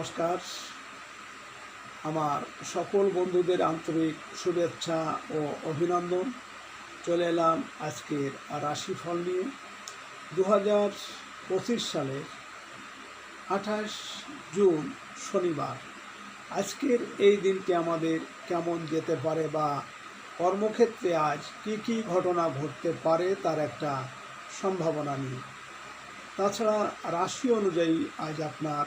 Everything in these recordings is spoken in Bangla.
নমস্কার। আমার সকল বন্ধুদের আন্তরিক শুভেচ্ছা ও অভিনন্দন। চলে এলাম আজকের রাশিফল নিয়ে। দু হাজার পঁচিশ সালের আঠাশ জুন শনিবার। আজকের এই দিনটি আমাদের কেমন যেতে পারে বা কর্মক্ষেত্রে আজ কি কি ঘটনা ঘটতে পারে তার একটা সম্ভাবনা নিয়ে। তাছাড়া রাশি অনুযায়ী আজ আপনার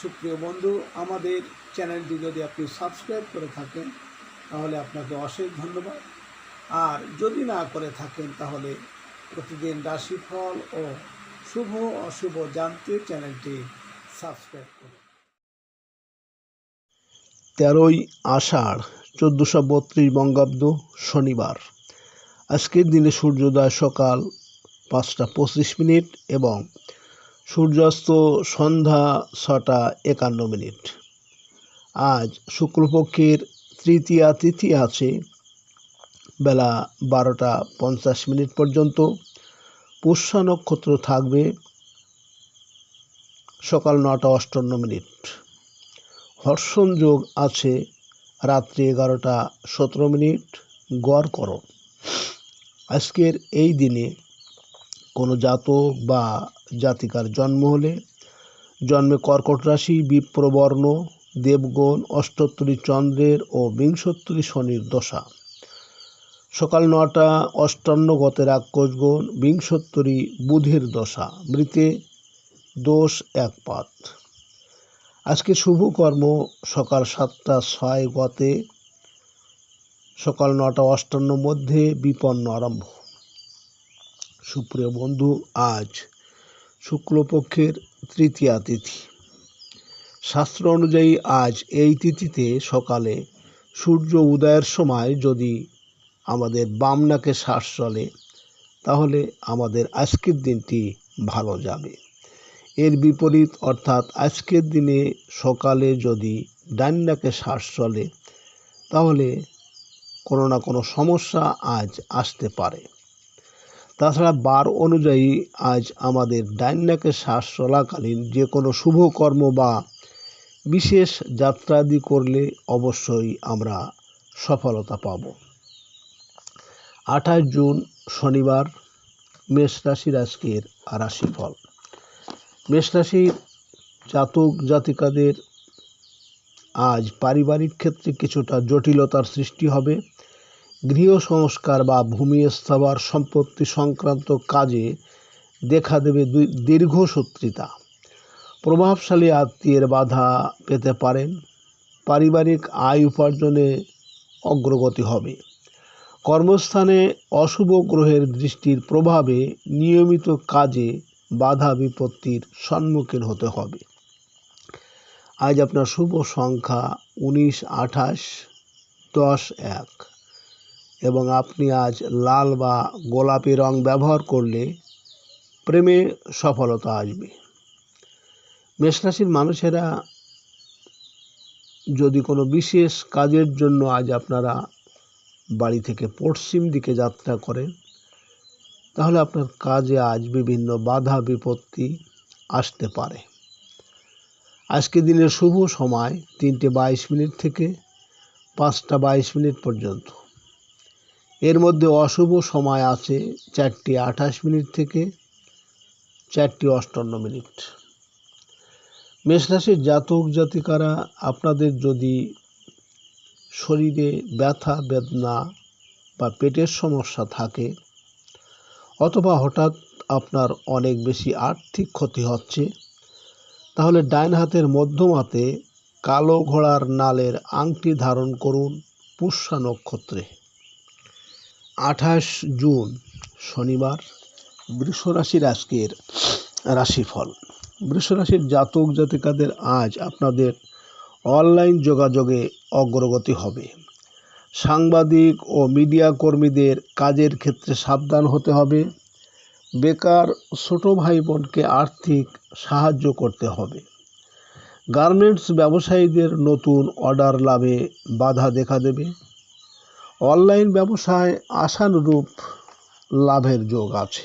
সুপ্রিয় বন্ধু, আমাদের চ্যানেলটি যদি আপনি সাবস্ক্রাইব করে থাকেন, তাহলে আপনাকে অশেষ ধন্যবাদ। আর যদি না করে থাকেন, তাহলে প্রতিদিন রাশিফল ও শুভ অশুভ জানতে চ্যানেলটি সাবস্ক্রাইব করুন। তেরোই আষাঢ়, চোদ্দোশো বত্রিশ বঙ্গাব্দ শনিবার। আজকের দিনে সূর্যোদয় সকাল পাঁচটা পঁচিশ মিনিট এবং সূর্যাস্ত সন্ধ্যা ছটা একান্ন মিনিট। আজ শুক্লপক্ষের তৃতীয়া তিথি আছে বেলা বারোটা পঞ্চাশ মিনিট পর্যন্ত। পুষ্যা নক্ষত্র থাকবে সকাল নটা অষ্টান্ন মিনিট। হর্ষণ যোগ আছে রাত্রি এগারোটা সতেরো মিনিট। গড় করো। আজকের এই দিনে কোনো জাতক বা জাতিকার জন্ম হলে। জন্মে কর্কট রাশি, বিপ্রবর্ণ, দেবগণ অষ্টোত্তরী চন্দ্রের ও বিংশোত্তরী শনির দশা। সকাল নটা, অষ্টান্ন গতের রাক্ষসগণ বিংশোত্তরী বুধের দশা। মৃতে দোষ একপাত আজকে শুভ কর্ম, সকাল সাতটা ছয় গতে। সকাল নটা, অষ্টান্ন মধ্যে বিপন্ন আরম্ভ। সুপ্রিয় বন্ধু, আজ শুক্লপক্ষের তৃতীয়া তিথি। শাস্ত্র অনুযায়ী আজ এই তিথিতে সকালে সূর্য উদয়ের সময় যদি আমাদের বাম নাকে শ্বাস চলে, তাহলে আমাদের আজকের দিনটি ভালো যাবে। এর বিপরীত অর্থাৎ আজকের দিনে সকালে যদি ডান নাকে শ্বাস চলে, তাহলে কোনো না কোনো সমস্যা আজ আসতে পারে। তাছাড়া বার অনুযায়ী আজ আমাদের ডান নাকে শ্বাস চলাকালীন যে কোনো শুভ কর্ম বা বিশেষ যাত্রাদি করলে অবশ্যই আমরা সফলতা পাব। আঠাশ জুন, শনিবার, মেষ রাশির আজকের রাশিফল। মেষ রাশির জাতক জাতিকাদের আজ পারিবারিক ক্ষেত্রে কিছুটা জটিলতার সৃষ্টি হবে। গৃহ সংস্কার বা ভূমি স্থাবর সম্পত্তি সংক্রান্ত কাজে দেখা দেবে দীর্ঘসূত্রিতা প্রভাবশালী আত্মীয়ের বাধা পেতে পারেন পারিবারিক আয় উপার্জনে অগ্রগতি হবে। কর্মস্থানে অশুভ গ্রহের দৃষ্টির প্রভাবে নিয়মিত কাজে বাধা বিপত্তির সম্মুখীন হতে হবে। আজ আপনার শুভ সংখ্যা উনিশ, আঠাশ, দশ, এক। এবং আপনি আজ লাল বা গোলাপি রং ব্যবহার করলে প্রেমে সফলতা আসবে। মেষরাশির মানুষেরা যদি কোনো বিশেষ কাজের জন্য আজ আপনারা বাড়ি থেকে পশ্চিম দিকে যাত্রা করেন, তাহলে আপনার কাজে আজ বিভিন্ন বাধা বিপত্তি আসতে পারে। আজকে দিনের শুভ সময় তিনটে বাইশ মিনিট থেকে পাঁচটা বাইশ মিনিট পর্যন্ত। এর মধ্যে অশুভ সময় আছে চারটি আঠাশ মিনিট থেকে চারটি অষ্টান্ন মিনিট। মেষরাশির জাতক জাতিকারা, আপনাদের যদি শরীরে ব্যথা, বেদনা বা পেটের সমস্যা থাকে অথবা হঠাৎ আপনার অনেক বেশি আর্থিক ক্ষতি হচ্ছে, তাহলে ডাইন হাতের মধ্যমাতে কালো ঘোড়ার নালের আংটি ধারণ করুন পুষ্যা নক্ষত্রে আঠাশ জুন, শনিবার, বৃষরাশির আজকের রাশিফল। বৃষরাশির জাতক জাতিকাদের আজ আপনাদের অনলাইন যোগাযোগে অগ্রগতি হবে। সাংবাদিক ও মিডিয়া কর্মীদের কাজের ক্ষেত্রে সাবধান হতে হবে। বেকার ছোট ভাই বোনকে আর্থিক সাহায্য করতে হবে। গার্মেন্টস ব্যবসায়ীদের নতুন অর্ডার লাভে বাধা দেখা দেবে। অনলাইন ব্যবসায় আশানুরূপ লাভের যোগ আছে।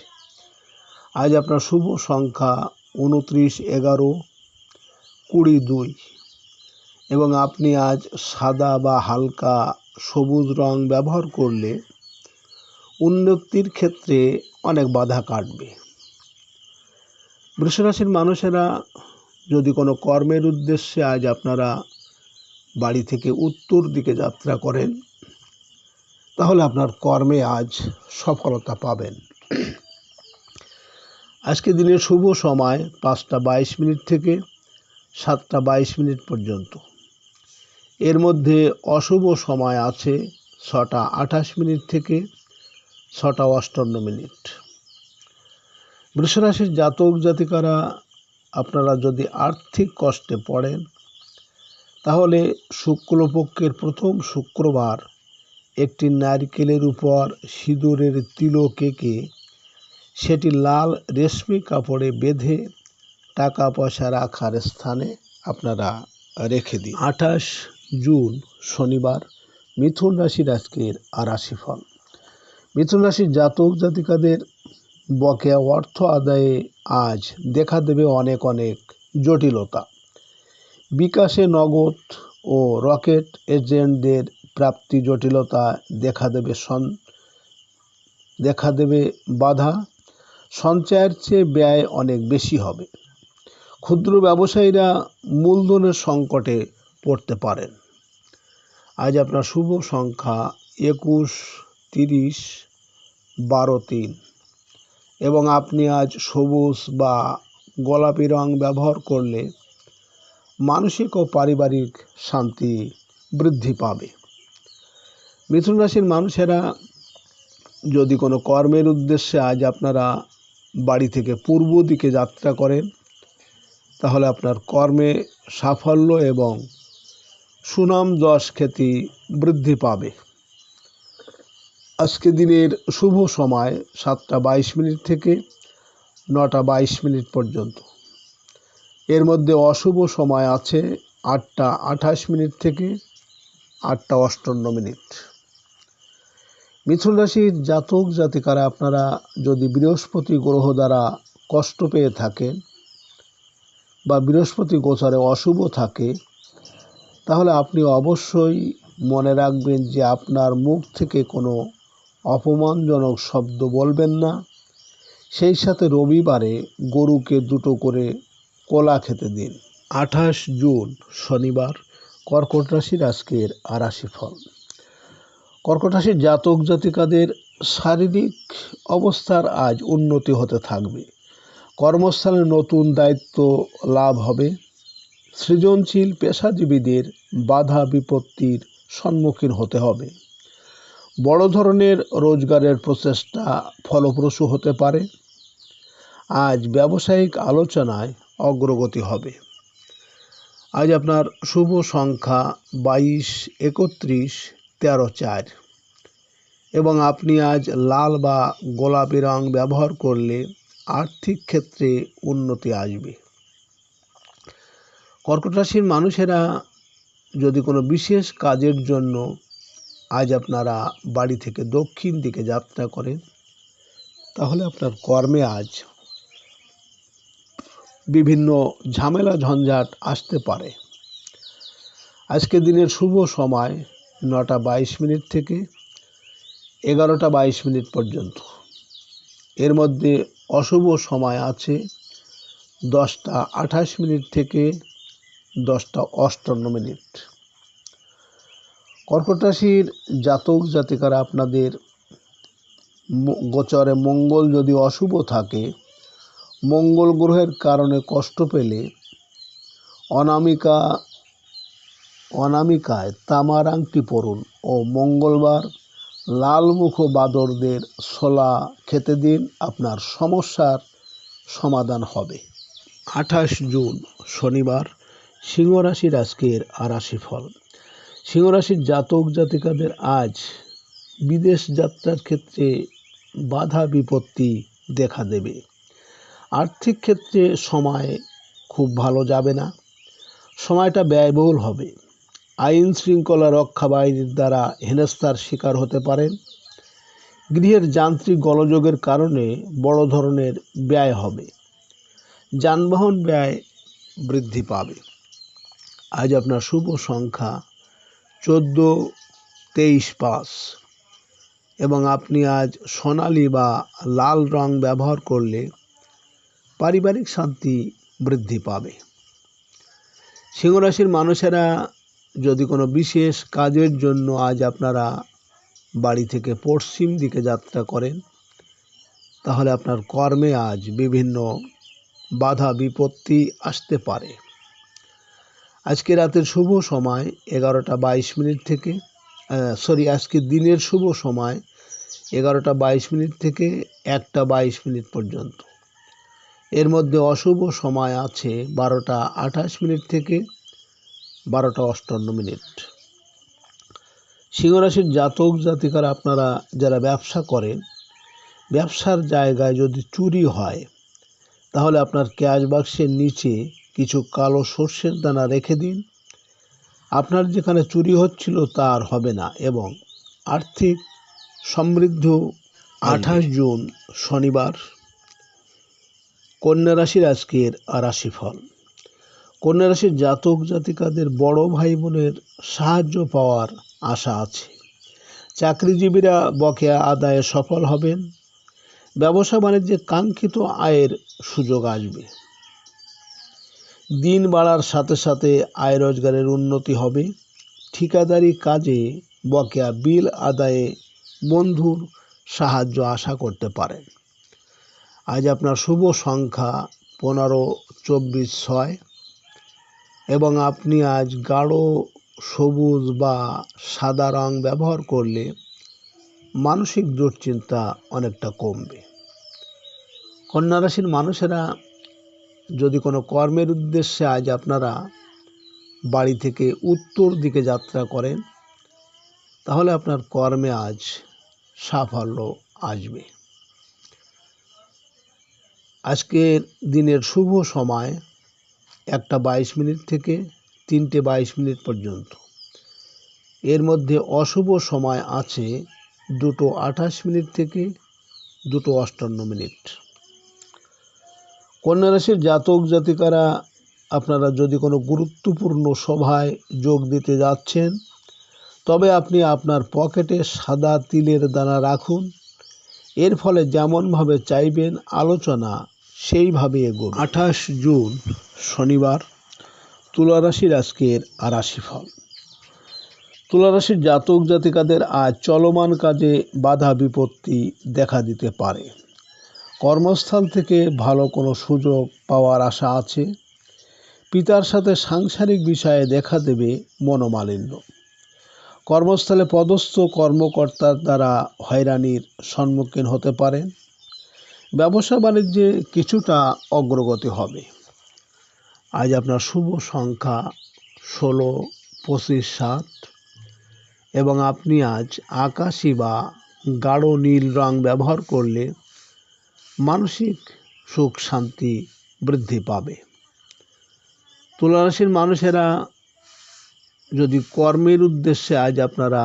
আজ আপনার শুভ সংখ্যা উনত্রিশ, এগারো, কুড়ি, দুই এবং আপনি আজ সাদা বা হালকা সবুজ রং ব্যবহার করলে উন্নতির ক্ষেত্রে অনেক বাধা কাটবে। বৃষরাশির মানুষেরা যদি কোনো কর্মের উদ্দেশ্যে আজ আপনারা বাড়ি থেকে উত্তর দিকে যাত্রা করেন তাহলে আপনার কর্মে আজ সফলতা পাবেন। আজকে দিনের শুভ সময় পাঁচটা বাইশ মিনিট থেকে সাতটা বাইশ মিনিট পর্যন্ত। এর মধ্যে অশুভ সময় আছে ছটা আঠাশ মিনিট থেকে ছটা অষ্টান্ন মিনিট। বৃষরাশির জাতক জাতিকারা, আপনারা যদি আর্থিক কষ্টে পড়েন, তাহলে শুক্লপক্ষের প্রথম শুক্রবার একটি নারকেলের উপর সিঁদুরের তিলক এঁকে সেটি লাল রেশমি কাপড়ে বেঁধে টাকা পয়সা রাখার স্থানে আপনারা রেখে দিন। আঠাশ জুন শনিবার, মিথুন রাশির আজকের রাশিফল। মিথুন রাশির জাতক জাতিকাদের বকেয়া অর্থ আদায়ে আজ দেখা দেবে অনেক অনেক জটিলতা। বিকাশে নগদ ও রকেট এজেন্টদের প্রাপ্তি জটিলতা দেখা দেবে সন, দেখা দেবে বাধা, সঞ্চয়ের চেয়ে ব্যয় অনেক বেশি হবে। ক্ষুদ্র ব্যবসায়ীরা মূলধনের সংকটে পড়তে পারেন। আজ আপনার শুভ সংখ্যা একুশ, তিরিশ, বারো, তিন। এবং আপনি আজ সবুজ বা গোলাপি রং ব্যবহার করলে মানসিক ও পারিবারিক শান্তি বৃদ্ধি পাবে। মিথুন রাশির মানুষেরা যদি কোনো কর্মের উদ্দেশ্যে আজ আপনারা বাড়ি থেকে পূর্ব দিকে যাত্রা করেন, তাহলে আপনার কর্মে সাফল্য এবং সুনাম যশ খ্যাতি বৃদ্ধি পাবে। আজকে দিনের শুভ সময় সাতটা বাইশ মিনিট থেকে নটা বাইশ মিনিট পর্যন্ত। এর মধ্যে অশুভ সময় আছে আটটা আঠাশ মিনিট থেকে আটটা অষ্টান্ন মিনিট। মিথুন রাশির জাতক জাতিকারা আপনারা যদি বৃহস্পতি গ্রহ দ্বারা কষ্ট পেয়ে থাকেন বা বৃহস্পতি গোচরে অশুভ থাকে, তাহলে আপনি অবশ্যই মনে রাখবেন যে আপনার মুখ থেকে কোনো অপমানজনক শব্দ বলবেন না। সেই সাথে রবিবারে গরুকে দুটো করে কলা খেতে দিন। আঠাশ জুন শনিবার, কর্কট রাশির আজকের আরাশি ফল কর্কট রাশির জাতক জাতিকাদের শারীরিক অবস্থার আজ উন্নতি হতে থাকবে। কর্মস্থানে নতুন দায়িত্ব লাভ হবে। সৃজনশীল পেশাজীবীদের বাধা বিপত্তির সম্মুখীন হতে হবে। বড় ধরনের রোজগারের প্রচেষ্টা ফলপ্রসূ হতে পারে। আজ ব্যবসায়িক আলোচনায় অগ্রগতি হবে। আজ আপনার শুভ সংখ্যা বাইশ, একত্রিশ তেরো চার। এবং আপনি আজ লাল বা গোলাপি রং ব্যবহার করলে আর্থিক ক্ষেত্রে উন্নতি আসবে। কর্কট রাশির মানুষেরা যদি কোনো বিশেষ কাজের জন্য আজ আপনারা বাড়ি থেকে দক্ষিণ দিকে যাত্রা করেন, তাহলে আপনার কর্মে আজ বিভিন্ন ঝামেলা ঝঞ্ঝাট আসতে পারে। আজকে দিনের শুভ সময় নটা বাইশ মিনিট থেকে এগারোটা বাইশ মিনিট পর্যন্ত। এর মধ্যে অশুভ সময় আছে দশটা আঠাশ মিনিট থেকে দশটা অষ্টান্ন মিনিট। কর্কট রাশির জাতক জাতিকারা আপনাদের গোচরে মঙ্গল যদি অশুভ থাকে, মঙ্গল গ্রহের কারণে কষ্ট পেলে অনামিকা অনামিকায় তামার আংটি পরুন ও মঙ্গলবার লালমুখ বাদরদের ছোলা খেতে দিন, আপনার সমস্যার সমাধান হবে। আঠাশ জুন, শনিবার, সিংহরাশির আজকের আর রাশিফল সিংহ রাশির জাতক জাতিকাদের আজ বিদেশ যাত্রার ক্ষেত্রে বাধা বিপত্তি দেখা দেবে। আর্থিক ক্ষেত্রে সময় খুব ভালো যাবে না। সময়টা ব্যয়বহুল হবে। আইন শৃঙ্খলা রক্ষা বাহিনীর দ্বারা হেনস্থার শিকার হতে পারেন। গৃহের যান্ত্রিক গোলযোগের কারণে বড় ধরনের ব্যয় হবে। যানবাহন ব্যয় বৃদ্ধি পাবে। আজ আপনার শুভ সংখ্যা চোদ্দ, তেইশ, পাঁচ। এবং আপনি আজ সোনালি বা লাল রং ব্যবহার করলে পারিবারিক শান্তি বৃদ্ধি পাবে। সিংহরাশির মানুষেরা যদি কোনো বিশেষ কাজের জন্য আজ আপনারা বাড়ি থেকে পশ্চিম দিকে যাত্রা করেন, তাহলে আপনার কর্মে আজ বিভিন্ন বাধা বিপত্তি আসতে পারে। আজকে রাতের শুভ সময় এগারোটা বাইশ মিনিট থেকে সরি আজকে দিনের শুভ সময় এগারোটা বাইশ মিনিট থেকে একটা বাইশ মিনিট পর্যন্ত। এর মধ্যে অশুভ সময় আছে বারোটা আঠাশ মিনিট থেকে বারোটা অষ্টান্ন মিনিট। সিংহরাশির জাতক জাতিকারা আপনারা যারা ব্যবসা করেন, ব্যবসার জায়গায় যদি চুরি হয়, তাহলে আপনার ক্যাশ বাক্সের নিচে কিছু কালো সর্ষের দানা রেখে দিন। আপনার যেখানে চুরি হচ্ছিল তার হবে না এবং আর্থিক সমৃদ্ধ আঠাশ জুন শনিবার। কন্যা রাশির আজকের রাশিফল। কন্যা রাশির জাতক জাতিকাদের বড় ভাই বোনের সাহায্য পাওয়ার আশা আছে। চাকরিজীবীরা বকেয়া আদায়ে সফল হবেন। ব্যবসা বাণিজ্যে কাঙ্ক্ষিত আয়ের সুযোগ আসবে। দিন বাড়ার সাথে সাথে আয় রোজগারের উন্নতি হবে। ঠিকাদারি কাজে বকেয়া বিল আদায়ে বন্ধুর সাহায্য আশা করতে পারেন। আজ আপনার শুভ সংখ্যা পনেরো, চব্বিশ, ছয়। এবং আপনি আজ গাঢ়, সবুজ বা সাদা রং ব্যবহার করলে মানসিক দুশ্চিন্তা অনেকটা কমবে। কন্যা রাশির মানুষেরা যদি কোনো কর্মের উদ্দেশ্যে আজ আপনারা বাড়ি থেকে উত্তর দিকে যাত্রা করেন, তাহলে আপনার কর্মে আজ সাফল্য আসবে। আজকের দিনের শুভ সময় একটা বাইশ মিনিট থেকে তিনটে বাইশ মিনিট পর্যন্ত। এর মধ্যে অশুভ সময় আছে দুটো আঠাশ মিনিট থেকে দুটো অষ্টান্ন মিনিট। কন্যা রাশির জাতক জাতিকারা, আপনারা যদি কোনো গুরুত্বপূর্ণ সভায় যোগ দিতে যাচ্ছেন, তবে আপনি আপনার পকেটে সাদা তিলের দানা রাখুন। এর ফলে যেমনভাবে চাইবেন, আলোচনা সেইভাবে এগোন আঠাশ জুন শনিবার তুলা রাশির আজকের রাশিফল। তুলা রাশির জাতক জাতিকাদের আজ চলমান কাজে বাধা বিপত্তি দেখা দিতে পারে। কর্মস্থল থেকে ভালো কোনো সুযোগ পাওয়ার আশা আছে। পিতার সাথে সাংসারিক বিষয়ে দেখা দেবে মনোমালিন্য। কর্মস্থলে পদস্থ কর্মকর্তার দ্বারা হয়রানির সম্মুখীন হতে পারেন। ব্যবসা বাণিজ্যে কিছুটা অগ্রগতি হবে। আজ আপনার শুভ সংখ্যা ষোলো, পঁচিশ, সাত। এবং আপনি আজ আকাশি বা গাঢ় নীল রং ব্যবহার করলে মানসিক সুখ শান্তি বৃদ্ধি পাবে। তুলারাশির মানুষেরা যদি কর্মের উদ্দেশ্যে আজ আপনারা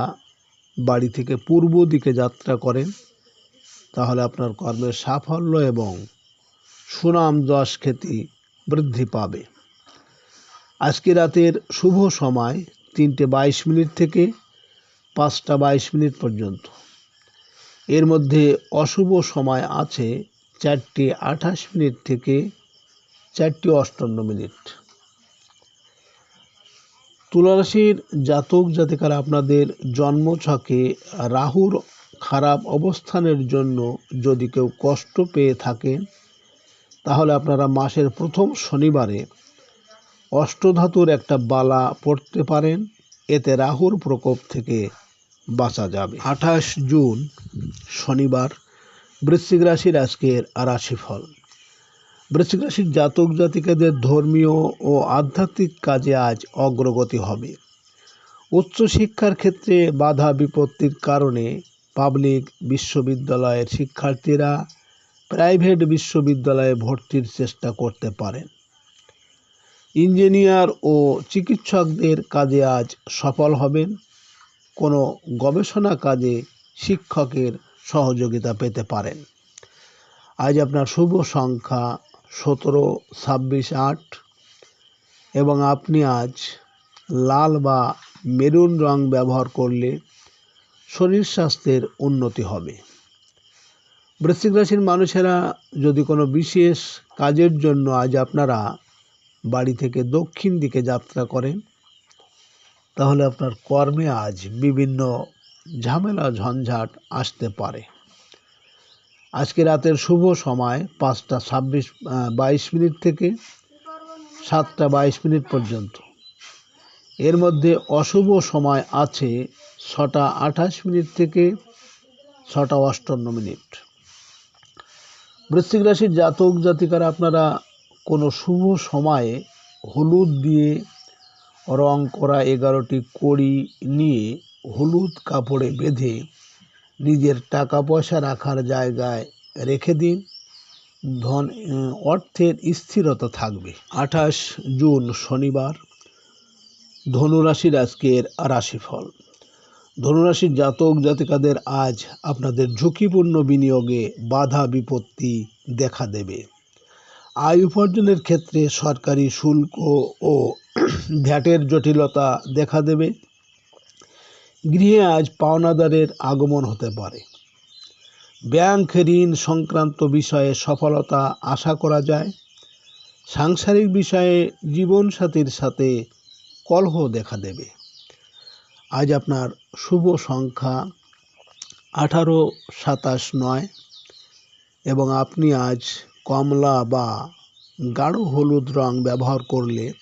বাড়ি থেকে পূর্ব দিকে যাত্রা করেন, তাহলে আপনার কর্মের সাফল্য এবং সুনাম যশ খ্যাতি বৃদ্ধি পাবে। আজকে রাতের শুভ সময় তিনটে বাইশ মিনিট থেকে পাঁচটা বাইশ মিনিট পর্যন্ত। এর মধ্যে অশুভ সময় আছে চারটে আঠাশ মিনিট থেকে চারটে অষ্টান্ন মিনিট। তুলারাশির জাতক জাতিকারা আপনাদের জন্মছকে রাহুর খারাপ অবস্থানের জন্য যদি কেউ কষ্ট পেয়ে থাকেন, তাহলে আপনারা মাসের প্রথম শনিবারে অষ্টধাতুর একটা বালা পড়তে পারেন, এতে রাহুর প্রকোপ থেকে বাঁচা যাবে। আঠাশ জুন, শনিবার, বৃশ্চিক রাশির আজকের রাশিফল। বৃশ্চিক রাশির জাতক জাতিকাদের ধর্মীয় ও আধ্যাত্মিক কাজে আজ অগ্রগতি হবে। উচ্চশিক্ষার ক্ষেত্রে বাধা বিপত্তির কারণে পাবলিক বিশ্ববিদ্যালয়ের শিক্ষার্থীরা প্রাইভেট বিশ্ববিদ্যালয়ে ভর্তির চেষ্টা করতে পারেন। ইঞ্জিনিয়ার ও চিকিৎসকদের কাজে আজ সফল হবেন। কোনো গবেষণা কাজে শিক্ষকের সহযোগিতা পেতে পারেন। আজ আপনার শুভ সংখ্যা সতেরো, ছাব্বিশ, আট এবং আপনি আজ লাল বা মেরুন রং ব্যবহার করলে শরীর স্বাস্থ্যের উন্নতি হবে। বৃশ্চিক রাশির মানুষেরা যদি কোনো বিশেষ কাজের জন্য আজ আপনারা বাড়ি থেকে দক্ষিণ দিকে যাত্রা করেন। তাহলে আপনার কর্মে আজ বিভিন্ন ঝামেলা, ঝঞ্ঝাট আসতে পারে। আজকে রাতের শুভ সময় পাঁচটা ছাব্বিশ বাইশ মিনিট থেকে সাতটা বাইশ মিনিট পর্যন্ত। এর মধ্যে অশুভ সময় আছে ছটা আঠাশ মিনিট থেকে ছটা অষ্টান্ন মিনিট। বৃশ্চিক রাশির জাতক জাতিকারা আপনারা কোনো শুভ সময়ে হলুদ দিয়ে রং করা এগারোটি কড়ি নিয়ে হলুদ কাপড়ে বেঁধে নিজের টাকা পয়সা রাখার জায়গায় রেখে দিন। ধন অর্থের স্থিরতা থাকবে। আঠাশ জুন শনিবার, ধনুরাশির আজকের রাশিফল। ধনুরাশির জাতক জাতিকাদের আজ আপনাদের ঝুঁকিপূর্ণ বিনিয়োগে বাধা বিপত্তি দেখা দেবে। আয় উপার্জনের ক্ষেত্রে সরকারি শুল্ক ও ভ্যাটের জটিলতা দেখা দেবে। গৃহে আজ পাওনাদারের আগমন হতে পারে। ব্যাংক ঋণ সংক্রান্ত বিষয়ে সফলতা আশা করা যায়। সাংসারিক বিষয়ে জীবনসাথীর সাথে কলহ দেখা দেবে। আজ আপনার শুভ সংখ্যা আঠারো, সাতাশ, নয় এবং আপনি আজ কমলা বা গাঢ় হলুদ রং ব্যবহার করলে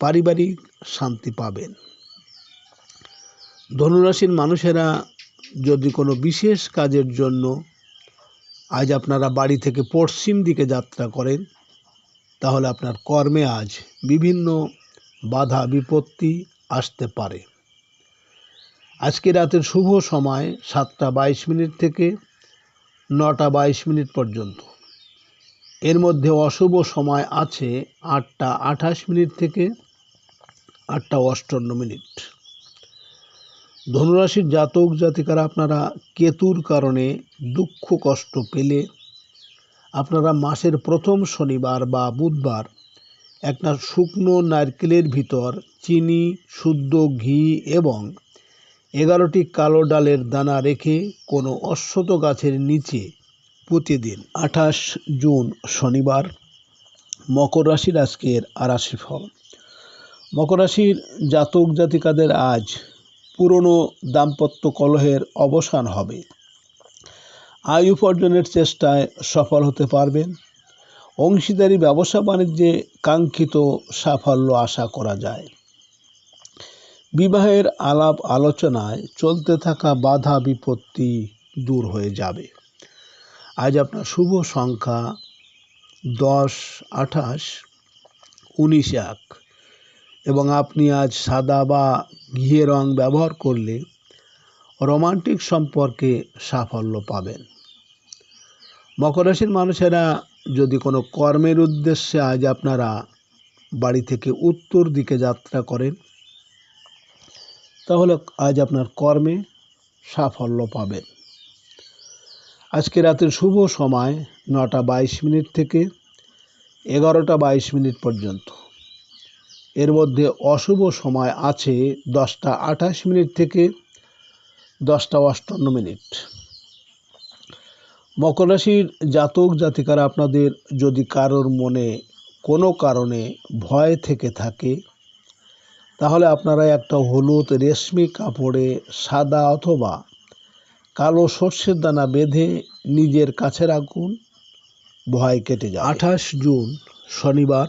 পারিবারিক শান্তি পাবেন। ধনুরাশির মানুষেরা যদি কোনো বিশেষ কাজের জন্য আজ আপনারা বাড়ি থেকে পশ্চিম দিকে যাত্রা করেন, তাহলে আপনার কর্মে আজ বিভিন্ন বাধা বিপত্তি আসতে পারে। আজকে রাতের শুভ সময় সাতটা বাইশ মিনিট থেকে নটা বাইশ মিনিট পর্যন্ত। এর মধ্যে অশুভ সময় আছে আটটা আঠাশ মিনিট থেকে আটটা অষ্টান্ন মিনিট। ধনুরাশির জাতক জাতিকারা, আপনারা কেতুর কারণে দুঃখ কষ্ট পেলে আপনারা মাসের প্রথম শনিবার বা বুধবার একটা শুকনো নারকেলের ভিতর চিনি, শুদ্ধ ঘি এবং এগারোটি কালো ডালের দানা রেখে কোনো অশ্বত গাছের নিচে পুঁতে দিন আঠাশ জুন শনিবার মকর রাশির আজকের আরাশি ফল। মকর রাশির জাতক জাতিকাদের আজ পুরনো দাম্পত্য কলহের অবসান হবে। আয় উপার্জনের চেষ্টায় সফল হতে পারবেন। অংশীদারি ব্যবসা বাণিজ্যে কাঙ্ক্ষিত সাফল্য আশা করা যায়। বিবাহের আলাপ আলোচনায় চলতে থাকা বাধা বিপত্তি দূর হয়ে যাবে। আজ আপনার শুভ সংখ্যা দশ, আঠাশ, উনিশ, এক। এবং আপনি আজ সাদা বা ঘিয়ে রং ব্যবহার করলে রোমান্টিক সম্পর্কে সাফল্য পাবেন। মকর রাশির মানুষেরা যদি কোনো কর্মের উদ্দেশ্যে আজ আপনারা বাড়ি থেকে উত্তর দিকে যাত্রা করেন, তাহলে আজ আপনার কর্মে সাফল্য পাবেন। আজকে রাতের শুভ সময় নটা বাইশ মিনিট থেকে এগারোটা বাইশ মিনিট পর্যন্ত। এর মধ্যে অশুভ সময় আছে দশটা আঠাশ মিনিট থেকে দশটা অষ্টান্ন মিনিট। মকর রাশির জাতক জাতিকারা আপনাদের যদি কারোর মনে কোনো কারণে ভয় থেকে থাকে, তাহলে আপনারা একটা হলুদ রেশমি কাপড়ে সাদা অথবা কালো সর্ষের দানা বেঁধে নিজের কাছে রাখুন। ভয় কেটে যায় আঠাশ জুন, শনিবার,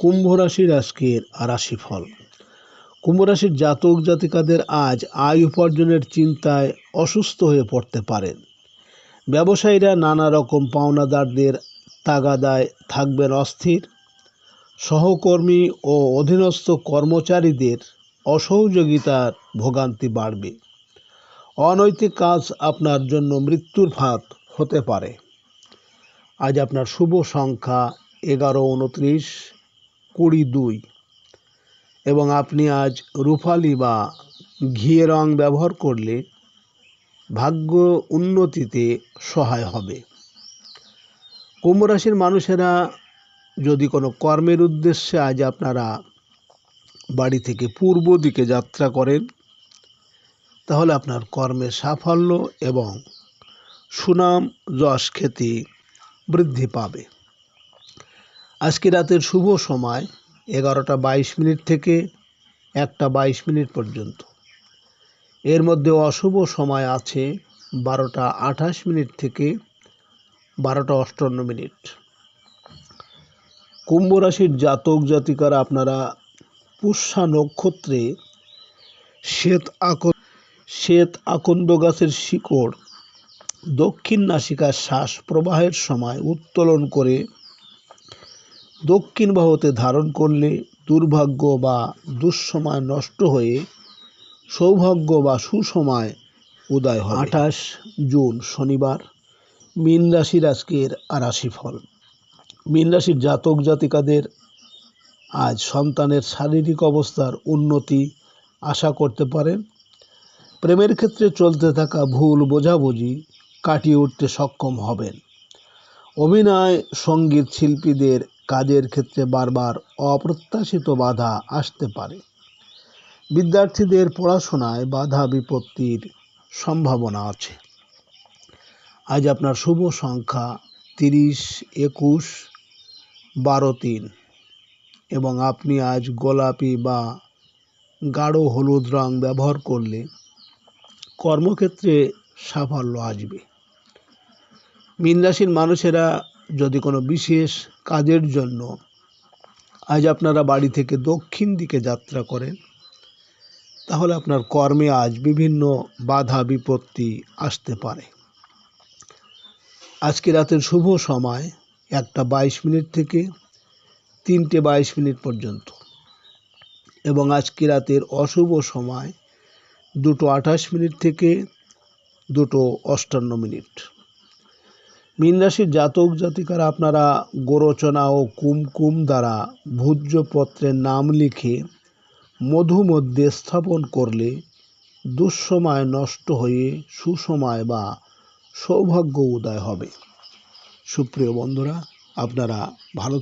কুম্ভ রাশির আজকের রাশিফল। কুম্ভ রাশির জাতক জাতিকাদের আজ আয় উপার্জনের চিন্তায় অসুস্থ হয়ে পড়তে পারেন। ব্যবসায়ীরা নানা রকম পাওনাদারদের তাগাদায় থাকবেন অস্থির। সহকর্মী ও অধীনস্থ কর্মচারীদের অসহযোগিতার ভোগান্তি বাড়বে। অনৈতিক কাজ আপনার জন্য মৃত্যুর ফাঁদ হতে পারে। আজ আপনার শুভ সংখ্যা এগারো উনত্রিশ কুড়ি দুই। এবং আপনি আজ রুফালি বা ঘিয়ে রং ব্যবহার করলে ভাগ্য উন্নতিতে সহায় হবে। কুম্ভ রাশির মানুষেরা যদি কোনো কর্মের উদ্দেশ্যে আজ আপনারা বাড়ি থেকে পূর্ব দিকে যাত্রা করেন তাহলে আপনার কর্মের সাফল্য এবং সুনাম যশ খ্যাতি বৃদ্ধি পাবে। আজকে রাতের শুভ সময়, এগারোটা বাইশ মিনিট থেকে একটা বাইশ মিনিট পর্যন্ত। এর মধ্যে অশুভ সময় আছে বারোটা আঠাশ মিনিট থেকে বারোটা অষ্টান্ন মিনিট। কুম্ভ রাশির জাতক জাতিকারা আপনারা পুষ্যা নক্ষত্রে শ্বেত আক শ্বেত আকন্দ গাছের শিকড় দক্ষিণ নাসিকার শ্বাস প্রবাহের সময় উত্তোলন করে দক্ষিণ বাহুতে ধারণ করলে দুর্ভাগ্য বা দুঃসময় নষ্ট হয়ে সৌভাগ্য বা সুসময় উদয় হয় আঠাশ জুন, শনিবার, মীন রাশির আজকের রাশিফল। মীন রাশির জাতক জাতিকাদের আজ সন্তানের শারীরিক অবস্থার উন্নতি আশা করতে পারেন। প্রেমের ক্ষেত্রে চলতে থাকা ভুল বোঝাবুঝি কাটিয়ে উঠতে সক্ষম হবেন। অভিনয় সংগীত শিল্পীদের কাজের ক্ষেত্রে বারবার অপ্রত্যাশিত বাধা আসতে পারে। বিদ্যার্থীদের পড়াশোনায় বাধা বিপত্তির সম্ভাবনা আছে। আজ আপনার শুভ সংখ্যা তিরিশ, একুশ, বারো, তিন এবং আপনি আজ গোলাপি বা গাঢ় হলুদ রং ব্যবহার করলে কর্মক্ষেত্রে সাফল্য আসবে। মীন রাশির মানুষেরা যদি কোনো বিশেষ কাজের জন্য আজ আপনারা বাড়ি থেকে দক্ষিণ দিকে যাত্রা করেন, তাহলে আপনার কর্মে আজ বিভিন্ন বাধা, বিপত্তি আসতে পারে। আজকে রাতের শুভ সময় একটা বাইশ মিনিট থেকে তিনটে বাইশ মিনিট পর্যন্ত। এবং আজকে রাতের অশুভ সময় দুটো আঠাশ মিনিট থেকে দুটো অষ্টান্ন মিনিট। মীন রাশির জাতক জাতিকারা আপনারা গোরচনা ও কুমকুম দ্বারা ভূজ্যপত্রের নাম লিখে মধু মধ্যে স্থাপন করলে দুঃসময় নষ্ট হয়ে সুসময় বা সৌভাগ্য উদয় হবে। সুপ্রিয় বন্ধুরা, আপনারা ভালো